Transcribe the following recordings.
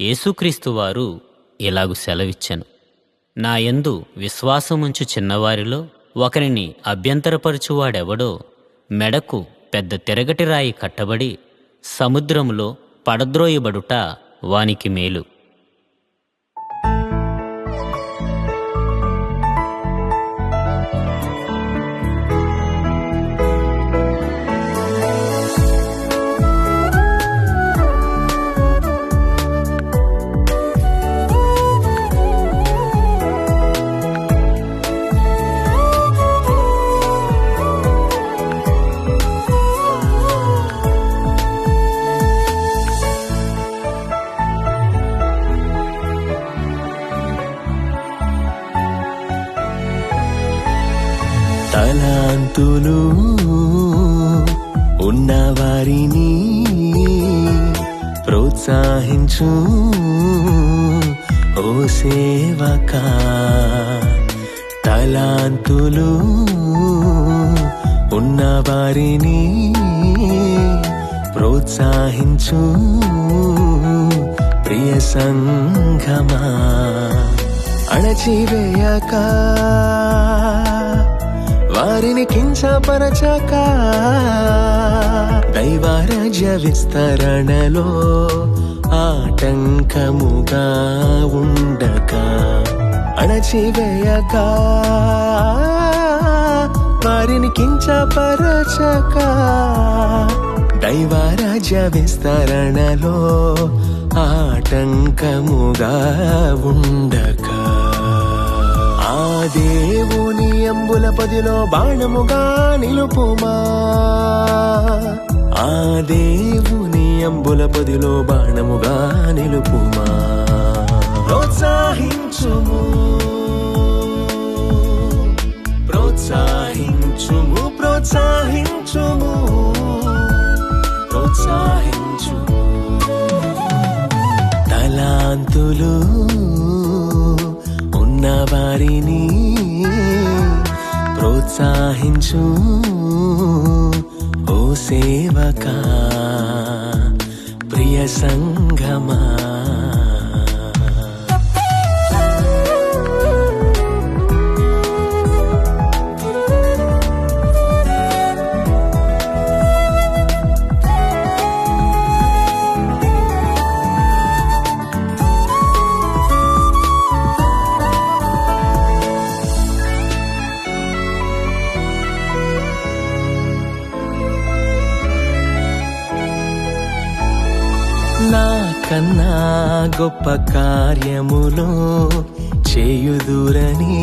యేసుక్రీస్తు వారు ఇలాగు సెలవిచ్చెను. నా యందు విశ్వాసముంచు చిన్నవారిలో ఒకరిని అభ్యంతరపరచువాడెవడో మెడకు పెద్ద తిరగటి రాయి కట్టబడి సముద్రములో పడద్రోయబడుట వానికి మేలు. తలాంతులు ఉన్నవారిని ప్రోత్సహించు ఓ సేవక. తలాంతులు ఉన్నవారిని ప్రోత్సహించు ప్రియ సంఘమా. అణచివేయక. వారిని కించపరచక దైవారాజ్య విస్తరణలో ఆటంకముగా ఉండక అణచివేయక వారిని కించపరచక దైవారాజ్య విస్తరణలో ఆటంకముగా ఉండక. ఆ దేవుని గణపతిలో పదిలో బాణముగా నిలుపుమా? ఆ దేవుని అంబుల పదిలో బాణముగా నిలుపుమా? ప్రోత్సాహించుము. ప్రోత్సాహించుము ప్రోత్సాహించుము. ప్రోత్సహించుము. తలాంతులు ఉన్నవారిని ప్రోత్సహించు ఓ సేవక ప్రియ సంగమా. నా కన్నా గొప్ప కార్యములో చేయుదురని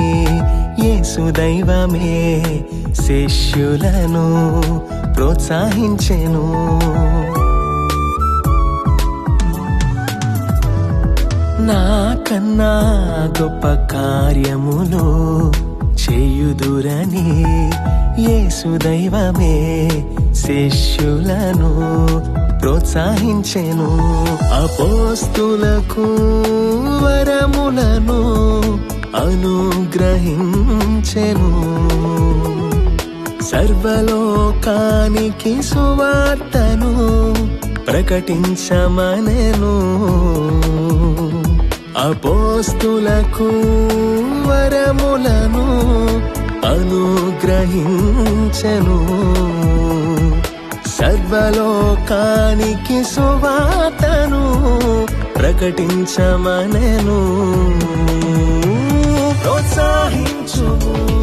యేసుదైవమే శిష్యులను ప్రోత్సహించెను. నా కన్నా గొప్ప కార్యములు చేయుదురని యేసు దైవమే శిష్యులను ప్రోత్సహించెను అపోస్తులకు వరములను అనుగ్రహించెను. సర్వలోకానికి సువార్తను ప్రకటించమనెను. అపోస్తులకు వరములను అనుగ్రహించను. సర్వలోకానికి సువాతను ప్రకటించమనెను. ప్రోత్సహించుము ప్రోత్సహించుము.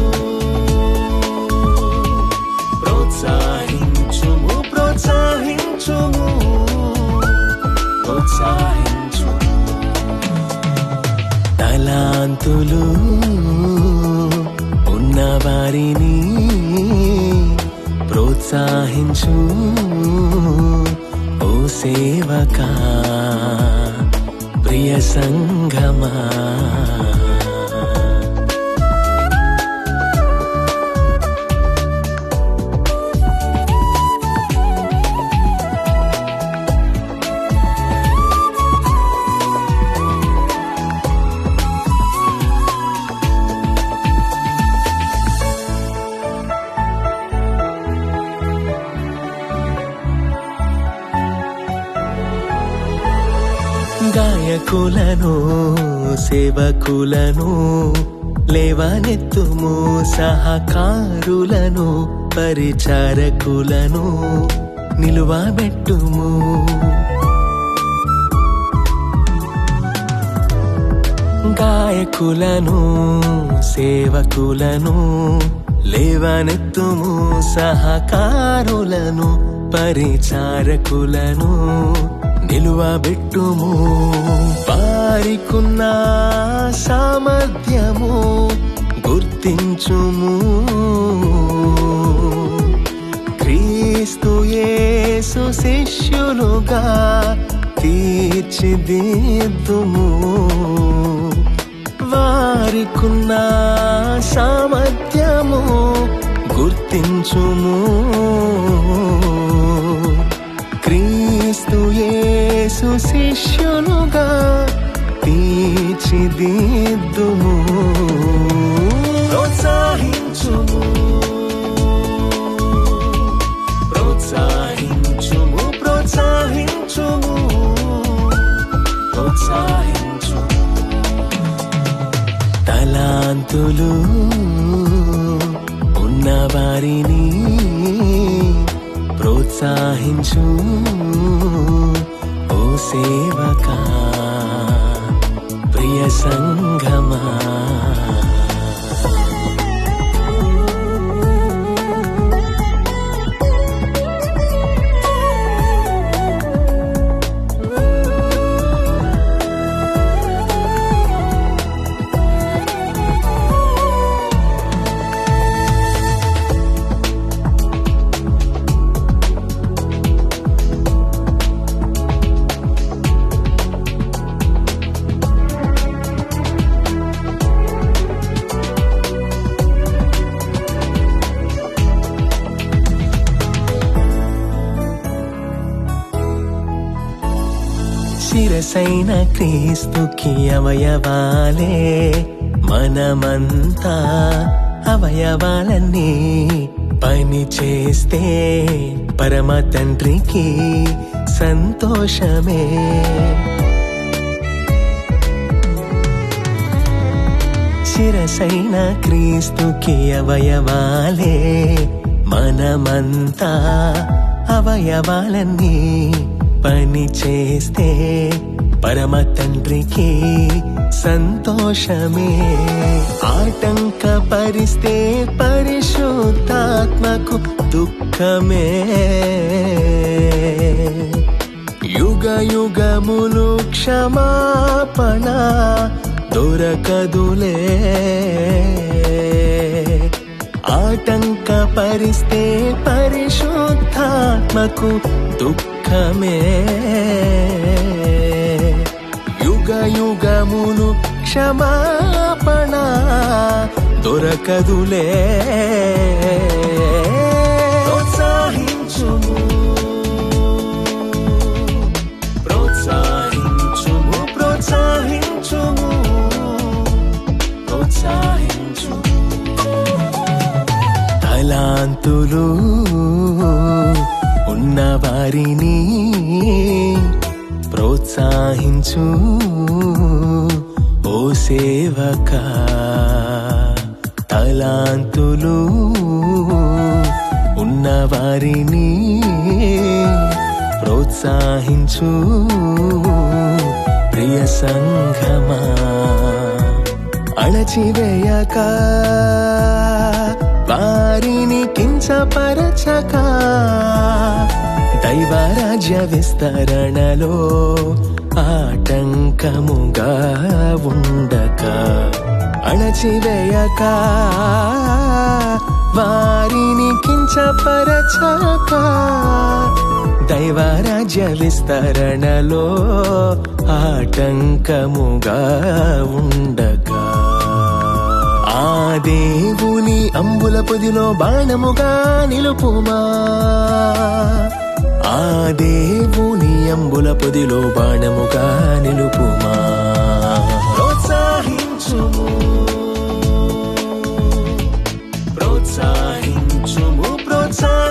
ధనవంతులు ఉన్న వారిని ప్రోత్సహించు ఓ సేవక ప్రియ సంగమా. గాయకులను సేవకులను లేవనెత్తుము సహకారులను పరిచారకులను నిలువబెట్టుము. గాయకులను సేవకులను లేవనెత్తుము సహకారులను పరిచారకులను నిలువబెట్టుము వారికున్న సామర్థ్యము గుర్తించుము. క్రీస్తు యేసు శిష్యులుగా తీర్చిదిద్దుము. వారికున్న సామర్థ్యము గుర్తించుము. శిష్యులుగా తీర్చిదిద్దుము. ప్రోత్సహించుము. ప్రోత్సహించుము ప్రోత్సహించుము. ప్రోత్సహించుము. తలాంతులు ఉన్న వారిని ప్రోత్సహించు సేవకా ప్రియ సంగమా. శిరసైన క్రీస్తుకి అవయవాలే మనమంతా అవయవాలన్నీ పని చేస్తే పరమ తండ్రికి సంతోషమే. శిరసైన క్రీస్తుకి అవయవాలే మనమంతా అవయవాలన్నీ పని చేస్తే పరమ తండ్రికి సంతోషమే. ఆటంక పరిస్తే పరిశుద్ధాత్మకు దుఃఖమే. యుగ యుగములు క్షమాపణ దొరకదులే. ఆటంక పరిస్తే పరిశుద్ధాత్మకు దుఃఖమే యుగ యుగమును క్షమాపణ దొరకదులే. ప్రోత్సహించుము. ప్రోత్సహించుము ప్రోత్సహించుము. ప్రోత్సహించుము. తలాంతులు వారిని ప్రోత్సహించు ఓ సేవక. తలాంతులు ఉన్న వారిని ప్రోత్సహించు ప్రియ సంఘమా. అణచివేయక వారిని కించపరచక. దైవరాజ్య విస్తరణలో ఆటంకముగా ఉండక అణచివేయక వారిని కించపరచక దైవరాజ్య విస్తరణలో ఆటంకముగా ఉండక. ఆ దేవుని అంబుల పొదిలో బాణముగా నిలుపుమా? ఆ దేవుని అంబుల పొదిలో బాణముగా నిలుపుమా. ప్రోత్సహించుము. ప్రోత్సహించుము ప్రోత్సాహ